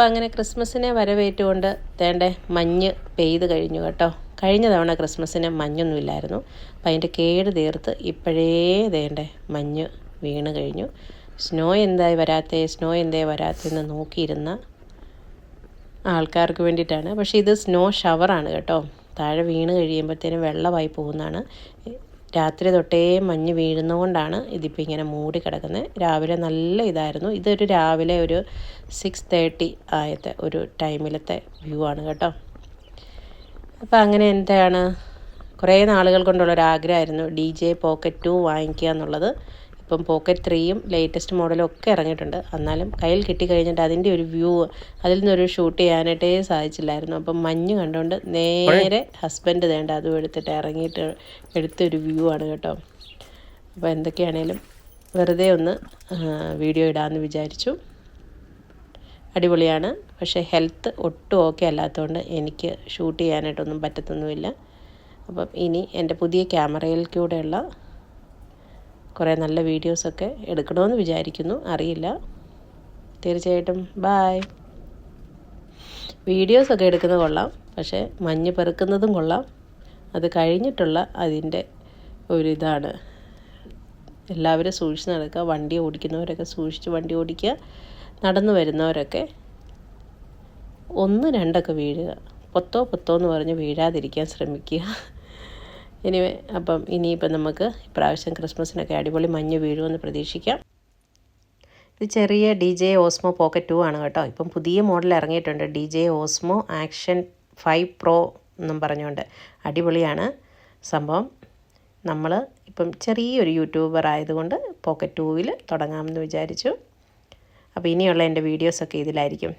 അപ്പോൾ അങ്ങനെ ക്രിസ്മസിനെ വരവേറ്റുകൊണ്ട് തേണ്ട മഞ്ഞ് പെയ്ത് കഴിഞ്ഞു കേട്ടോ. കഴിഞ്ഞ തവണ ക്രിസ്മസിന് മഞ്ഞൊന്നുമില്ലായിരുന്നു അപ്പം അതിന്റെ കേട് തീർത്ത് ഇപ്പോഴേ തേണ്ട മഞ്ഞ് വീണ് കഴിഞ്ഞു. സ്നോ എന്തായി വരാത്തേ സ്നോ എന്തേ വരാത്തെന്ന് നോക്കിയിരുന്ന ആൾക്കാർക്ക് വേണ്ടിയിട്ടാണ്. പക്ഷേ ഇത് സ്നോ ഷവറാണ് കേട്ടോ. താഴെ വീണ് കഴിയുമ്പോഴത്തേനും വെള്ളമായി പോകുന്നതാണ്. രാത്രി തൊട്ടേ മഞ്ഞ് വീഴുന്നതുകൊണ്ടാണ് ഇതിപ്പോൾ ഇങ്ങനെ മൂടി കിടക്കുന്നത്. രാവിലെ നല്ല ഇതായിരുന്നു. ഇതൊരു രാവിലെ ഒരു സിക്സ് തേർട്ടി ആയത്തെ ഒരു ടൈമിലത്തെ വ്യൂ ആണ് കേട്ടോ. അപ്പോൾ അങ്ങനെ എന്താണ് കുറേ നാളുകൾ കൊണ്ടുള്ളൊരു ആഗ്രഹമായിരുന്നു. ഡി ജെ പോക്കറ്റ് ടു വാങ്ങിക്കുക എന്നുള്ളത്. ഇപ്പം പോക്കറ്റ് ത്രീയും ലേറ്റസ്റ്റ് മോഡലും ഒക്കെ ഇറങ്ങിയിട്ടുണ്ട്. എന്നാലും കയ്യിൽ കിട്ടിക്കഴിഞ്ഞിട്ട് അതിന്റെ ഒരു വ്യൂ അതിൽ നിന്നൊരു ഷൂട്ട് ചെയ്യാനായിട്ടേ സാധിച്ചില്ലായിരുന്നു. അപ്പം മഞ്ഞ് കണ്ടുകൊണ്ട് നേരെ ഹസ്ബൻഡ് വേണ്ട അതും എടുത്തിട്ട് ഇറങ്ങിയിട്ട് എടുത്തൊരു വ്യൂ ആണ് കേട്ടോ. അപ്പോൾ എന്തൊക്കെയാണേലും വെറുതെ ഒന്ന് വീഡിയോ ഇടാമെന്ന് വിചാരിച്ചു. അടിപൊളിയാണ്. പക്ഷേ ഹെൽത്ത് ഒട്ടും ഓക്കെ അല്ലാത്തതുകൊണ്ട് എനിക്ക് ഷൂട്ട് ചെയ്യാനായിട്ടൊന്നും പറ്റത്തൊന്നുമില്ല. അപ്പം ഇനി എന്റെ പുതിയ ക്യാമറയിൽ കൂടെയുള്ള കുറേ നല്ല വീഡിയോസൊക്കെ എടുക്കണമെന്ന് വിചാരിക്കുന്നു. അറിയില്ല. തീർച്ചയായിട്ടും ബായ് വീഡിയോസൊക്കെ എടുക്കുന്നത് കൊള്ളാം. പക്ഷേ മഞ്ഞ് പെറുക്കുന്നതും കൊള്ളാം. അത് കഴിഞ്ഞിട്ടുള്ള അതിന്റെ ഒരിതാണ്. എല്ലാവരും സൂക്ഷിച്ച് നടക്കുക. വണ്ടി ഓടിക്കുന്നവരൊക്കെ സൂക്ഷിച്ച് വണ്ടി ഓടിക്കുക. നടന്നു വരുന്നവരൊക്കെ ഒന്ന് രണ്ടൊക്കെ വീഴുക. പൊത്തോ പൊത്തോ എന്ന് പറഞ്ഞ് വീഴാതിരിക്കാൻ ശ്രമിക്കുക. എനിവേ അപ്പം ഇനിയിപ്പം നമുക്ക് ഇപ്രാവശ്യം ക്രിസ്മസിനൊക്കെ അടിപൊളി മഞ്ഞ് വീഴുമെന്ന് പ്രതീക്ഷിക്കാം. ഇത് ചെറിയ D J Osmo pocket two ആണ് കേട്ടോ. ഇപ്പം പുതിയ മോഡൽ ഇറങ്ങിയിട്ടുണ്ട്. D J Osmo action five pro എന്നും പറഞ്ഞുകൊണ്ട് അടിപൊളിയാണ് സംഭവം. നമ്മൾ ഇപ്പം ചെറിയൊരു യൂട്യൂബർ ആയതുകൊണ്ട് പോക്കറ്റ് ടൂവിൽ തുടങ്ങാമെന്ന് വിചാരിച്ചു. അപ്പോൾ ഇനിയുള്ള എന്റെ വീഡിയോസൊക്കെ ഇതിലായിരിക്കും.